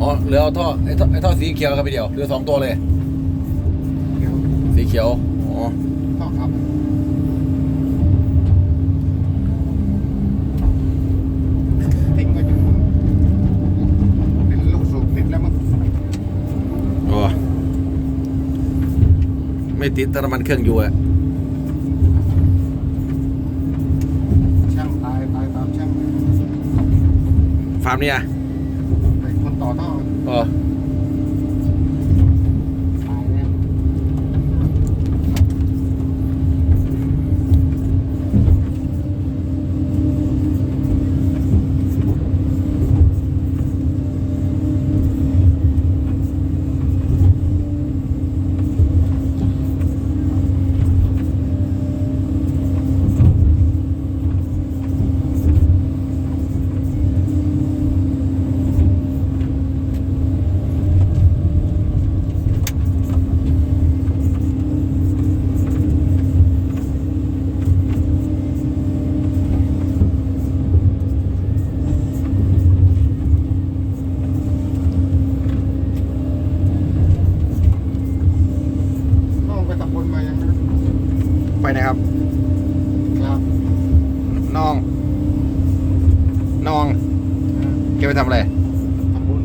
อ๋อเหลือเอาท่อไอ้ท่อไอ้ท่อสีเขียวครับพี่เดียวเหลือสองตัวเลย เดี๋ยวสีเขียวอ๋อต้องครับทิ้งไว้จนเป็นลูกสูบติดแล้วมั้งอ๋อไม่ติดแต่น้ำมันเครื่องอยู่อะช่างตายตายตามช่าง ฟาร์มเนี่ยไอ้คนต่อ ท่อ อ๋อ ตายเนี่ย ต้องไปตะบนมายังไม่รู้ ไปนะครับ ครับ น้อง น้องเออแกไปทำอะไร ตะบน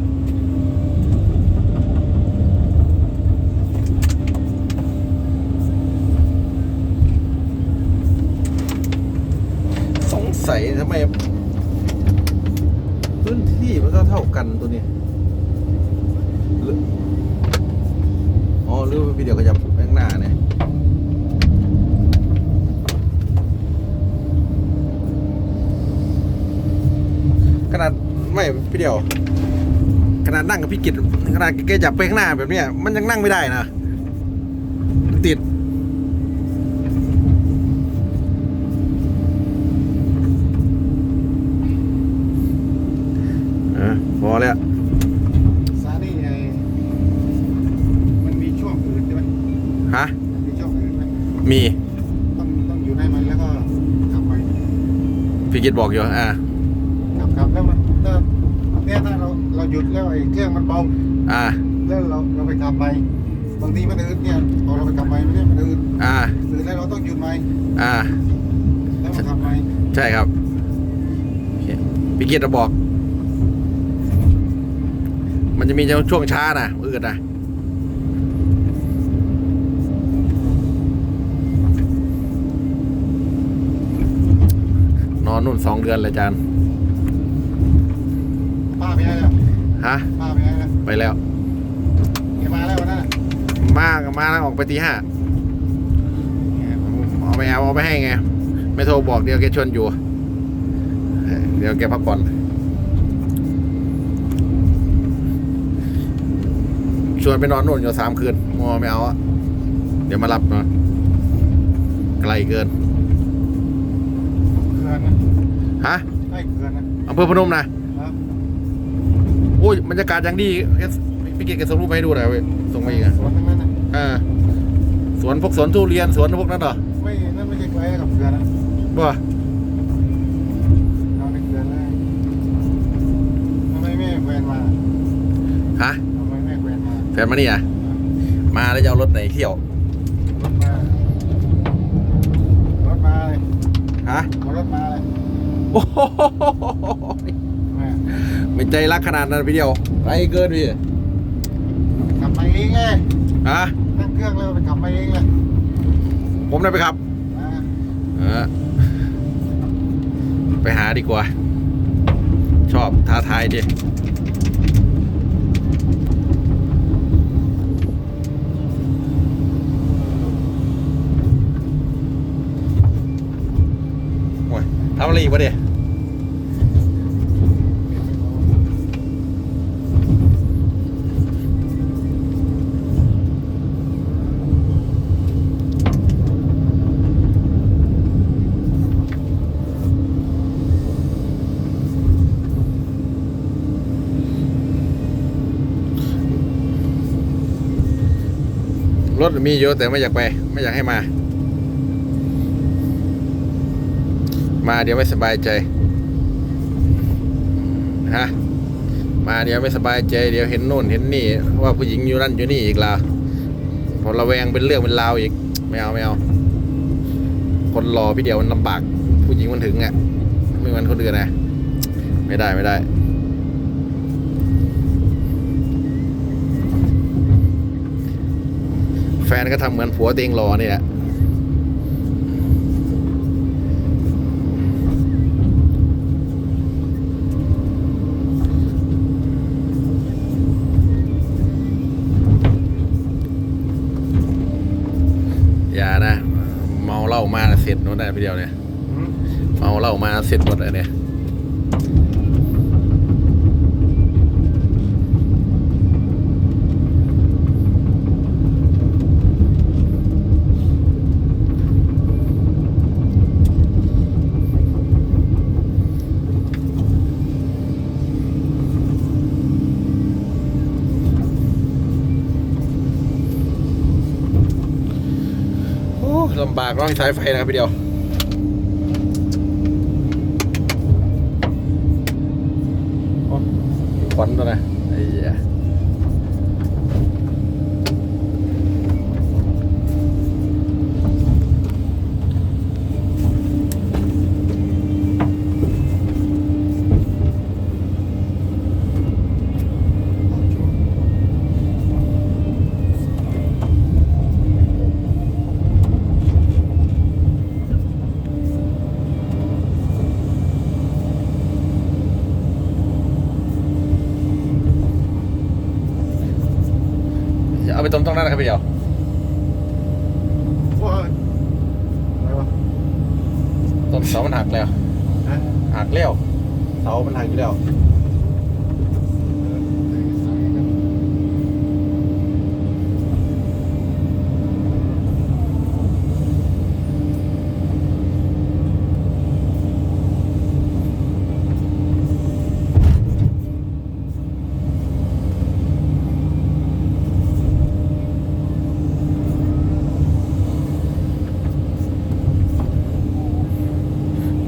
สงสัยทำไม พื้นที่มันก็เท่ากันตัวนี้หรืออ๋อหรือว่าพี่เดียวขยับไปข้างหน้าเนี่ยขนาดไม่พี่เดียว ขนาดนั่งกับพี่กิตข นาดแกจับไปข้างหน้าแบบเนี้ยมันยังนั่งไม่ได้นะมันติด เออพอแล้วซานี่ไงมันมีช่วงอื่นใช่ไหมฮะ มันมีช่วงอื่นไหมมีต้องต้องอยู่ในมันแล้วก็ขับไปพี่กิตบอกอยู่อ่าขับขับแล้วมันถ้าเนี่ยถ้าเราเราหยุดแล้วไอ้เครื่องมันเบา อ่า แล้วเราเราไปขับไป บางทีมันอืดเนี่ยพอเราไปขับไปไม่ได้มันอืดอ่า อืดแล้วเราต้องหยุดไหมอ่า แล้วมาขับไปใช่ครับโอเคพี่กิตจะบอก มันจะมีช่วงช้านะอืดนะนอนนู่นสองเดือนเลยอาจารย์ป้าไปไหนแล้วฮะป้าไปไหนแล้ว ไปแล้วแกมาแล้ววันนั้นน่ะมาก็มาแล้วออกไปตีห้าเอาไปเอาเอาไปให้ไง ไม่โทรบอกเดี๋ยวแกชวนอยู่เออเดี๋ยวแกพักผ่อนชวนไปนอนนู่นอยู่สามคืนมอไม่เอาอะเดี๋ยวมารับมาไกลเกินเขื่อนนะฮะใกล้เขื่อนนะอำเภอพนมนะครับโอ้ยบรรยากาศอย่างดีแกพี่เกดแกส่งรูปมาให้ดูหน่อยเว้ยส่งมาอีกอะสวนทั้งนั้นนะอ่าสวนพวกสวนทุเรียนสวนพวกนั้นเหรอไม่นั่นไม่ใช่ไกลกับเขื่อนนะบ่เราในเขื่อนเลยทำไมแม่แควนมาฮะทำไมแม่แควนมาแฟนมานี่อะมาแล้วจะเอารถไหนเที่ยวรถมารถมาเลยฮะเอารถมาเลยโอ้โหแม่ ไม่ใจรักขนาดนั้นพี่เดียวไปเกินพี่ขับมาเองไงฮะนั่งเครื่องแล้วไปขับมาเองเลยผมได้ไปครับอ่าเออไปหาดีกว่า ชอบท้าทายดิโอ้ยทำอะไรอีกวะเดี๋ยรถ มีเยอะแต่ไม่อยากไป ไม่อยากให้มา มาเดี๋ยวไม่สบายใจฮะมาเดี๋ยวไม่สบายใจ เดี๋ยวเห็นโน่นเห็นนี่ ว่าผู้หญิงอยู่นั่นอยู่นี่อีกละพอระแวงเป็นเรื่องเป็นราวอีกไม่เอาไม่เอาคนรอพี่เดียวมันลำบาก ผู้หญิงมันถึงอะไม่เหมือนคนอื่นนะไม่ได้ไม่ได้ แฟนก็ทำเหมือนผัวเตวเองรอนี่แหละอย่านะ เมาเหล้ามาเสร็จหมดได้พี่เดียวเนี่ยหืมเมาเหล้ามาเสร็จหมดเลยเนี่ย โอ้ลำบากร้องใช้ไฟนะครับพี่เดียวควันตัวนะ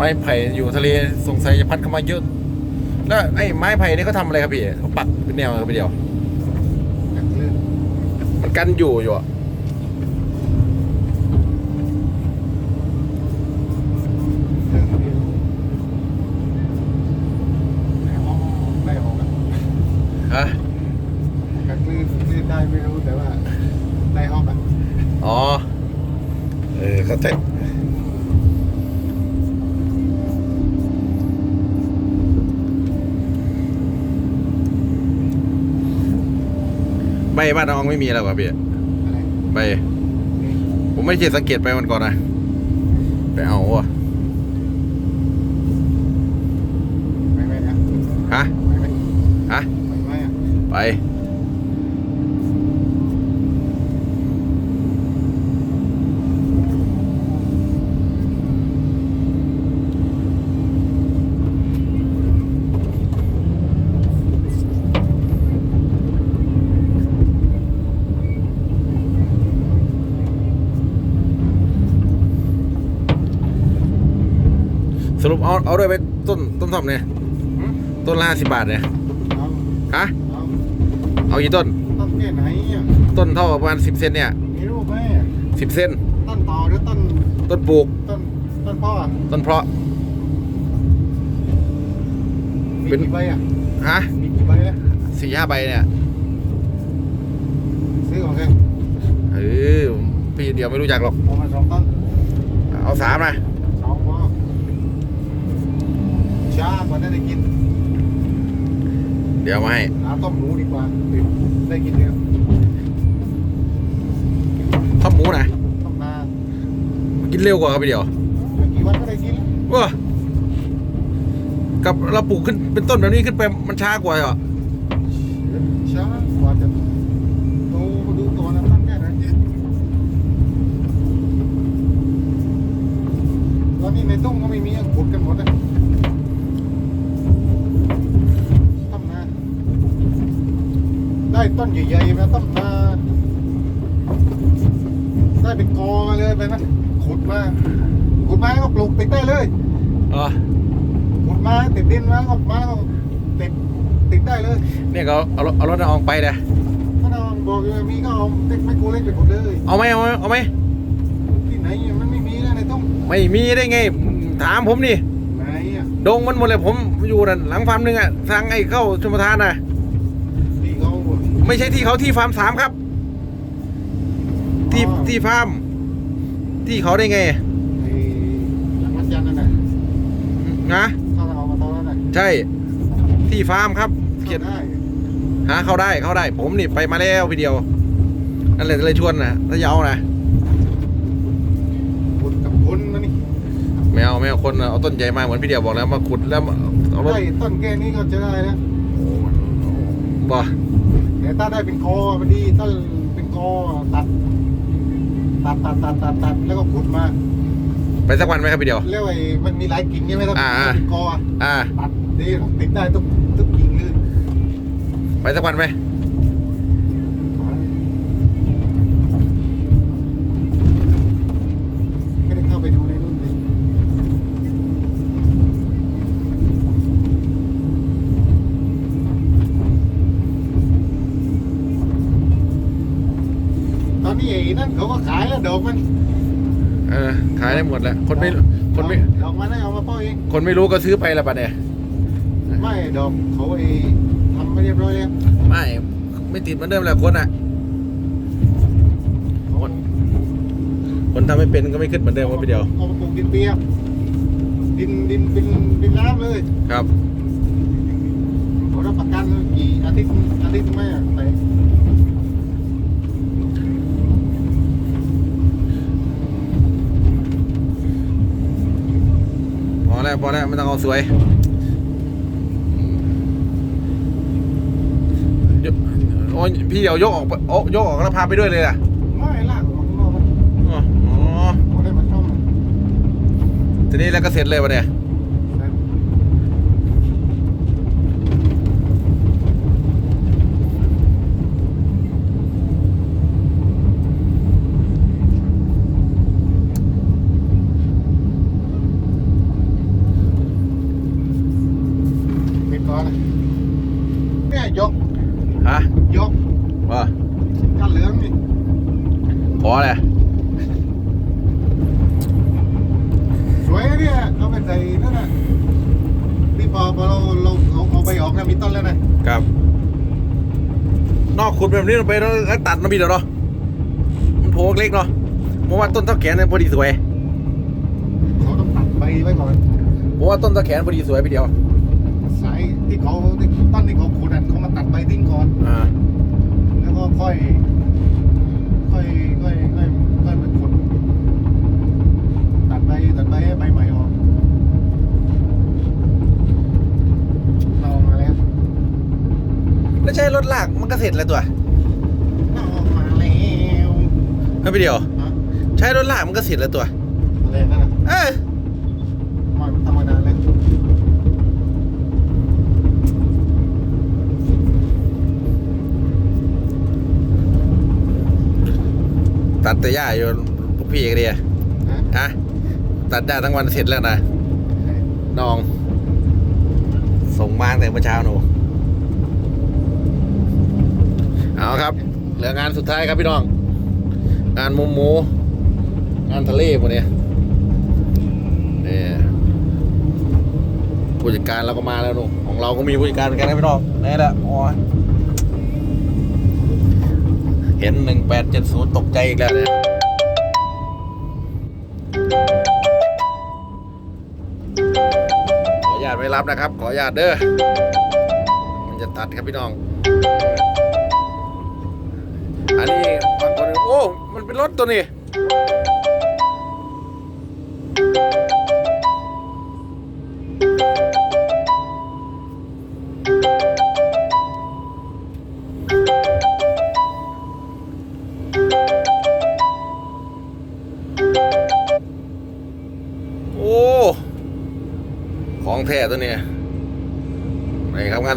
ม้ไผ่อยู่ทะเลสงสัยจะพัดเข้ามาเยอะแล้วไอ้ไม้ไผ่นี่เขาทำอะไรครับพี่เขาปักเป็นแนวครับพี่เดียวกันคลื่นมันกันอยู่อยู่อะเครื่องเดียวในห้องได้ห้องอะฮะกันคลื่นคลื่นได้ไม่รู้แต่ว่าได้ห้องอะอ๋อ เออเขาใจ ใบบ้านน้องไม่มีแล้วป่ะพี่อะไรใบนี่ผมไม่ได้สังเกตไปมันก่อนนะไปเอาวะไม่ไม่นะฮะไม่ไม่ฮะไม่ไม่อะไป สรุป เอาเอาด้วยไปต้นต้นทอมเนี่ยหืมต้นละห้าสิบบาทเนี่ยเอาฮะเอาเอากี่ต้นต้นแค่ไหนอะต้นเท่าประมาณสิบเซนเนี่ยมีรูปไหมสิบเซนต้นต่อหรือต้นต้นปลูกต้นต้นพ่ออะต้นเพาะมีเป็นกี่ใบอะฮะมีกี่ใบอะสี่ห้าใบเนี่ยซื้อของใครเออพี่เดียวไม่รู้จักหรอกเอามาสองต้นเอาสามนะ สองพอช้าก ว่าได้ได้กินเดี๋ยวมาให้หาต้มหมูดีกว่าได้กินเดียวข้าวหมูนะต้มนากินเร็วกว่าครับพี่เดียวไม่กี่วันก็ได้กินว้ากับเราปลูกขึ้นเป็นต้นแบบนี้ขึ้นไปมันช้ากว่าเหรอช้ากว่าจะโตมาดูตัวนะตั้งแค่ไหนแล้วนี่ในตุ้งก็ไม่มีอะขุดกันหมดอะ ได้ต้นใหญ่ๆนะต้มนาได้เป็นกอมาเลยไปนะขุดมาขุดมาก็ปลูกติดได้เลยอ๋อขุดมาติดดินมาก็มาแล้วก็ติดติดได้เลยเนี่ยก็เอารถเอารถน้องไปเลยถ้าเราบอกว่ามีก็เอาเด็กไม่กูเล็กไปหมดเลยเอาไหมเอาไหมเอาไหมที่ไหนมันไม่มีแล้วในต้องไม่มีได้ไงถามผมนี่ไหนอะดงมันหมดเลยผมอยู่นั่นหลังฟาร์มหนึงอะทางไอ้เข้าชมประทานน่ะที่เขา ไม่ใช่ที่เขาที่ฟาร์มสามครับ ที่อ๋อ ที่ฟาร์มที่เขาได้ไงไอ้หลังวัดจันทร์นั่นน่ะนะถ้าเราเอามาตอนนั้นน่ะใช่ ที่ฟาร์มครับเขียนได้หาเข้าได้เข้าได้ ผมนี่ไปมาแล้วพี่เดียวนั่นเลยเลยชวนนะถ้าจะเอานะคนกับคนนะนี่ไม่เอาไม่เอาคนเอาต้นใหญ่มาเหมือนพี่เดียวบอกแล้วมาขุดแล้วมาเอารถได้ต้นแค่นี้ก็จะได้แล้วบ่ แต่ถ้าได้เป็นคอมันดีต้นเป็นคอตัด ตัดตัดตัดตัดตัดแล้วก็ขุดมา ไปสักวันไหมครับพี่เดียวแล้วไอ้มันมีหลายกิ่งใช่ไหมถ้าอ่า เป็นคออ่า ตัดดีติดได้ทุกทุกกิ่งเลย ไปสักวันไหมไม่ได้เข้าไปดูในรุ่นเลยต อนนี้ไอ้นั่นเขาก็ขายแล้วดอกมันเออขายได้หมดแล้วคนไม่คนไม่ดอกมันได้เอามาป้อยเองคนไม่รู้ก็ซื้อไปละปะเนี่ยไม่ดอกเขาไอ้ทำไม่เรียบร้อยแล้วไม่ไม่ติดเหมือนเดิมแหละคนอะเขาคนทำไม่เป็นก็ไม่ขึ้นเหมือนเดิมว่าพี่เดียวเอามาปลูกดินเปียกดินดินดินดินน้ำเลยครับเขารับประกันกี่อาทิตย์อาทิตย์ไม่อะแต่ พอ แล้วพอแล้วไม่ต้องเอาสวยยกโอ้ยพี่เดียวยกออกไปโอ้ยกออกแล้วพาไปด้วยเลยอะไม่ลากออกข้างนอกมันอ๋ออ๋อเขาได้มาช่อมทีนี้แล้วก็เสร็จเลยปะเนี่ย ปิดก่อนนะเนี่ยยก ฮะ ยก ว่า กันเหลืองนี่ ข ออะไรสวยนะเนี่ยเอาไปใส่นั่นน่ะนี่พอพอเราเราเอาเอาไปออกนะมีต้นแล้วนะครับ นอกขุดแบบนี้ลงไปแล้วตัดมาพี่เดียวเนาะมันโผล่เล็กเนาะเพราะว่าต้นเท่าแขนเนี่ยพอดีสวยเขาต้องตัดใบไว้ก่อนเพราะว่าต้นเท่าแขนพอดีสวยพี่เดียวสายที่เขาที่ต้นที่เขาขุดอะเขามาตัดใบทิ้งก่อนอ่าแล้วก็ค่อย ค่อยค่อยค่อยค่อยมาขุดตัดใบตัดใบให้ใบใหม่ออกเราออกมาแล้วแล้วใช้รถลากมันก็เสร็จแล้วตัวเราออกมาแล้วให้พี่เดียว ฮะใช้รถลากมันก็เสร็จแล้วตัวอะไรนั่นน่ะเออ ไม่มันธรรมดาเลย ตัด แต่หญ้าอยู่พวกพี่กันดีอะฮะฮะตัดหญ้าทั้งวันเสร็จแล้วนะน้อง ส่งมาตั้งแต่เมื่อเช้าหนูเอาครับ เหลืองานสุดท้ายครับพี่น้อง งานหมูหมู งานทะเลพวกเนี้ยนี่ผู้จัดการเราก็มาแล้วหนูของเราก็มีผู้จัดการเหมือนกันนะพี่น้องนี่แหละอ๋อ เห็นหนึ่งแปดเจ็ดศูนย์ตกใจอีกแล้วเนี่ยขออนุญาตไม่รับนะครับ ขออนุญาตเด้อมันจะตัดครับพี่น้อง อันนี้บางคนโอ้ มันเป็นรถตัวนี้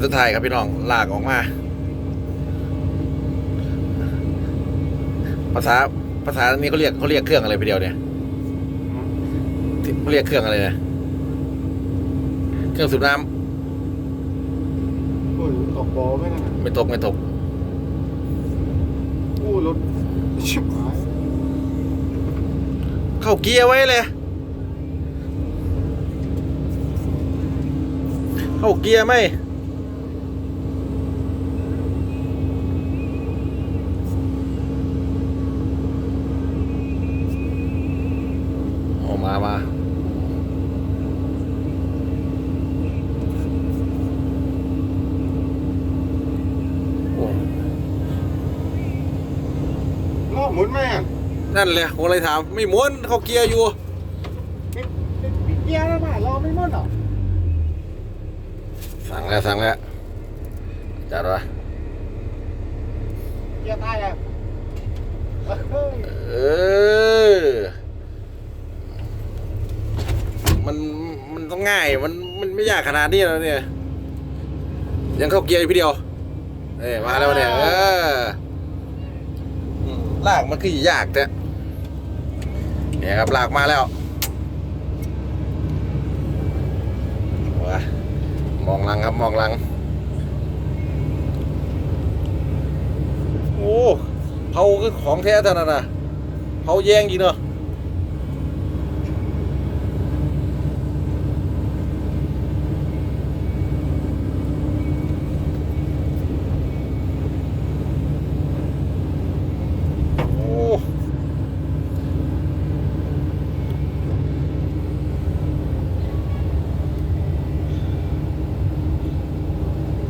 สุดท้ายครับพี่น้องลากออกมา ภาษาภาษาอันนี้เขาเรียกเขาเรียกเครื่องอะไรพี่เดียวเนี่ยที่เขาเรียกเครื่องอะไรเนี่ยเครื่องสูบน้ำโอ้ยบอไม่นั่นน่ะไม่ตกไม่ตกอู้รถชิบหายเข้าเกียร์ไว้เลยเข้าเกียร์ไหมออกมามา โอ้ ล้อ หมุนไหมอะนั่นเลยผมเลยถามไม่ม้วนเข้าเกียร์อยู่ ปิดปิดปิดเกียร์แล้วป่ะล้อไม่หมุนหรอสั่งแล้วสั่งแล้วจัดวะเกียร์ตายอะเฮ้ยเออ มันมันต้องง่ายมันมันไม่ยากขนาดนี้แล้วเนี่ย ยังเข้าเกียร์อยู่พี่เดียวเอ้ยมาแล้วเนี่ยเอออืม ลากมันคือยากแต่เนี่ยครับลากมาแล้วว้ามองหลังครับมองหลัง โอ้เผาคือของแท้เท่านั้นนะเผาแยงจริงเนาะโอ้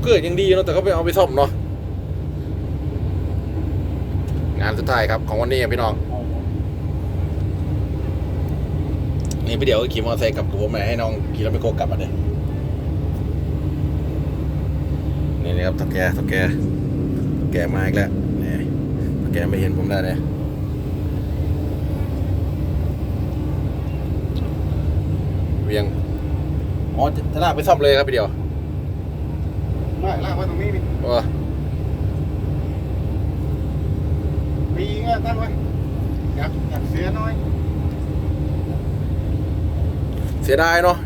เกยังดีเนาะแต่เขาไปเอาไปซ่อมเนาะงานสุดท้ายครับของวันนี้พี่น้องนี่พี่เดี๋ยวขี่มอเตอร์ไซค์กลับกับผมมาให้น้องขี่รถไปโกกลับมาเลยนี่นะครับตะแกตะแกตะแกมาอีกแล้วนี่ตะแกไม่เห็นผมได้เลยเวียงอ๋อจะจะลากไปซ่อมเลยครับพี่เดียว ไม่ลากไว้ตรงนี้นี่ว่าปีเงี้ยตั้งไว้อยากอยากเสียน้อย เสียดายเนาะ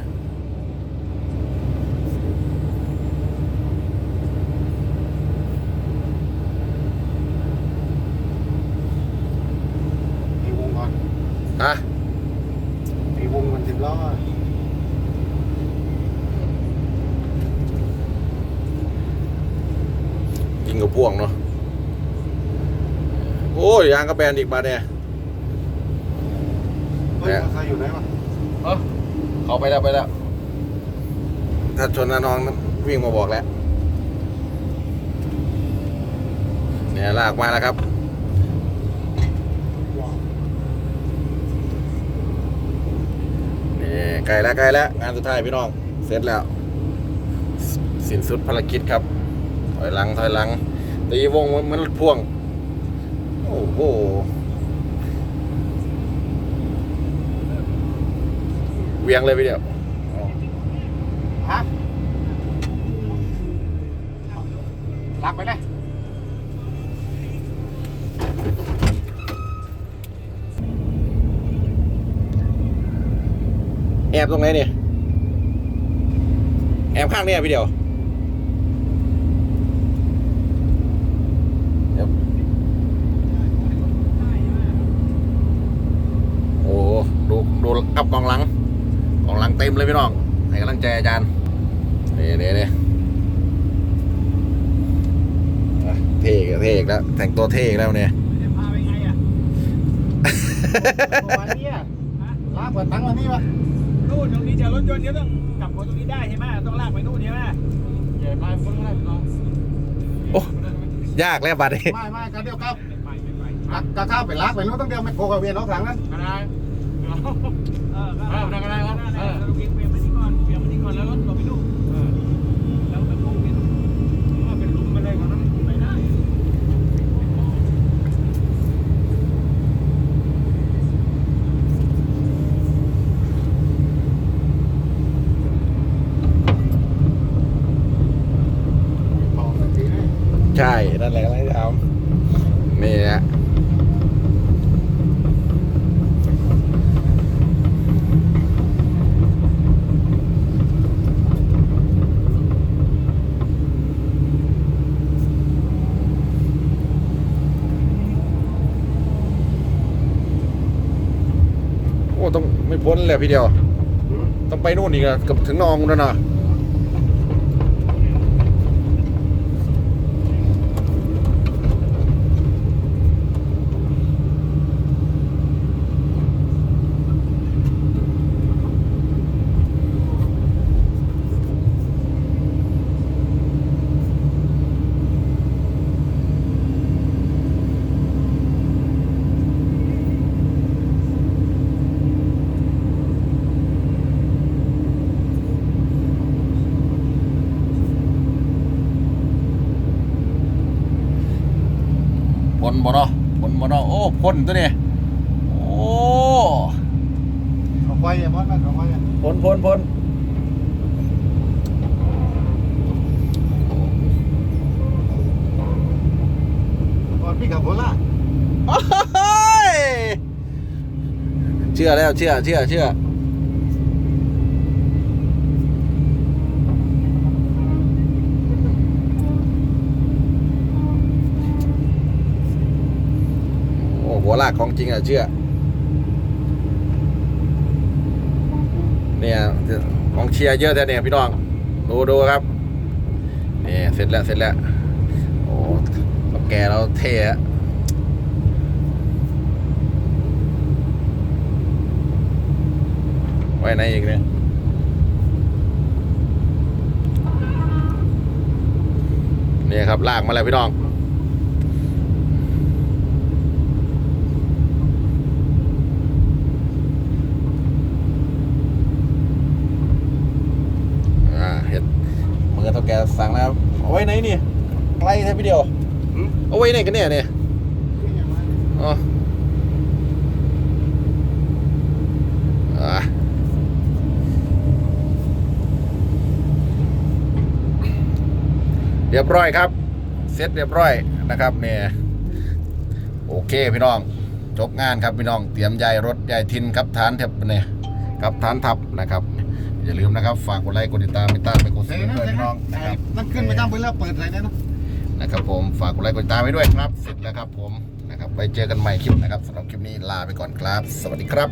มีวงก่อน ฮะ มีวงมันสิบล้อ ยิงกับ พ่วงเนาะโอ้ยยางกระแบนอีกบาทเนี่ยเฮ้ยมอเตอร์ไซค์อยู่ไหนวะเออเขาไปแล้วไปแล้วถ้าชนนะน้องวิ่งมาบอกแล้วเนี่ยลากมาแล้วครับนี่ไกลแล้วไกลแล้วงานสุดท้ายพี่น้อง เสร็จแล้ว สิ้นสุดภารกิจครับ ถอยหลังถอยหลัง ตีวงเหมือนรถพ่วง โอ้โหเวียงเลยพี่เดียวฮะลากไปเลยแอบตรงไหนเนี่ย แอบข้างเนี่ยพี่เดียวเดี๋ยวโอ้ ดูดูอับกองหลังกองหลังเต็มเลยพี่น้องให้กำลังใจอาจารย์นี่นี่นี่อะเท่อีกแล้วเท่อีกแล้วแต่งตัวเท่อีกแล้วเนี่ยจะพาไปไงอะวันนี้อะลากเปิดตังค์วันนี้ปะนู่นตรงนี้เจอรถยนต์เดี๋ยวต้องกลับมาตรงนี้ได้ใช่ไหมต้องลากไปนู่นใช่ไหมใหญ่ไปคนแรกเนาะโอ้ยากแล้วบัดนี้ไม่ไม่กันเดียวครับไม่ไปไม่ไปกะกะข้าวไปลากไปนู้นต้องเดียวไม่โคกับเวียนน้องหลังนั้นอะไร เออก็เออได้ก็ได้ครับเออเราเปลี่ยนเปลี่ยนมาที่ก่อนเปลี่ยนมาที่ก่อนแล้วรถเราไปนู่นแล้วไปนู่นเป็นว่าเป็นลุมไปเลยก่อนนั้นไปได้บอกสักทีนะใช่ นั่นแหละกำลังจะทำนี่ฮะ พ้นเลยพี่เดียว ต้องไปนู่นอีกอะเกับถึงนองแล้วนะพ้น บ่เนาะพ้นบ่เนาะโอ้พ้นตัวนี้โอ้เอาไฟอะบอสมันเอาไฟอะพ้นพ้นพ้นก่อนพี่ขับรถละเชื่อแล้วเชื่อเชื่อเชื่อโอ้หัวลากของจริงอะเชื่อ เนี่ยกองเชียร์เยอะแท้เนี่ยพี่น้อง ดูดูครับเนี่ยเสร็จแล้วเสร็จแล้ว โอ้กับแกเราเท่อะไว้ไหนอีกเนี่ยนี่ครับลากมาแล้วพี่น้อง อ่าเห็ดมือเท่า แกสั่งแล้วเอาไว้ไหนนี่ไกลแท้พี่เดียวเอาไว้ไหนกันเนี่ยเนี่ยอ๋ออะเรียบร้อยครับ เสร็จเรียบร้อยนะครับเนี่ยโอเคพี่น้องจบงานครับพี่น้องเตรียมย้ายรถย้ายทินครับฐานทับเนี่ยครับฐานทับนะครับ อย่าลืมนะครับฝากกดไลค์กดติดตามไปตามไปกดใส่ซับสไครนั่นต์ใส่พี่น้นั่อนงนะครับนั่นขึ้นไปจ้ำไปแล้วเปิดใส่นั่นเนาะนะครับผมฝากกดไลค์กดติดตามไว้ด้วยครับเสร็จแล้วครับผมนะครับไปเจอกันใหม่คลิปนะครับสำหรับคลิปนี้ลาไปก่อนครับ สวัสดีครับ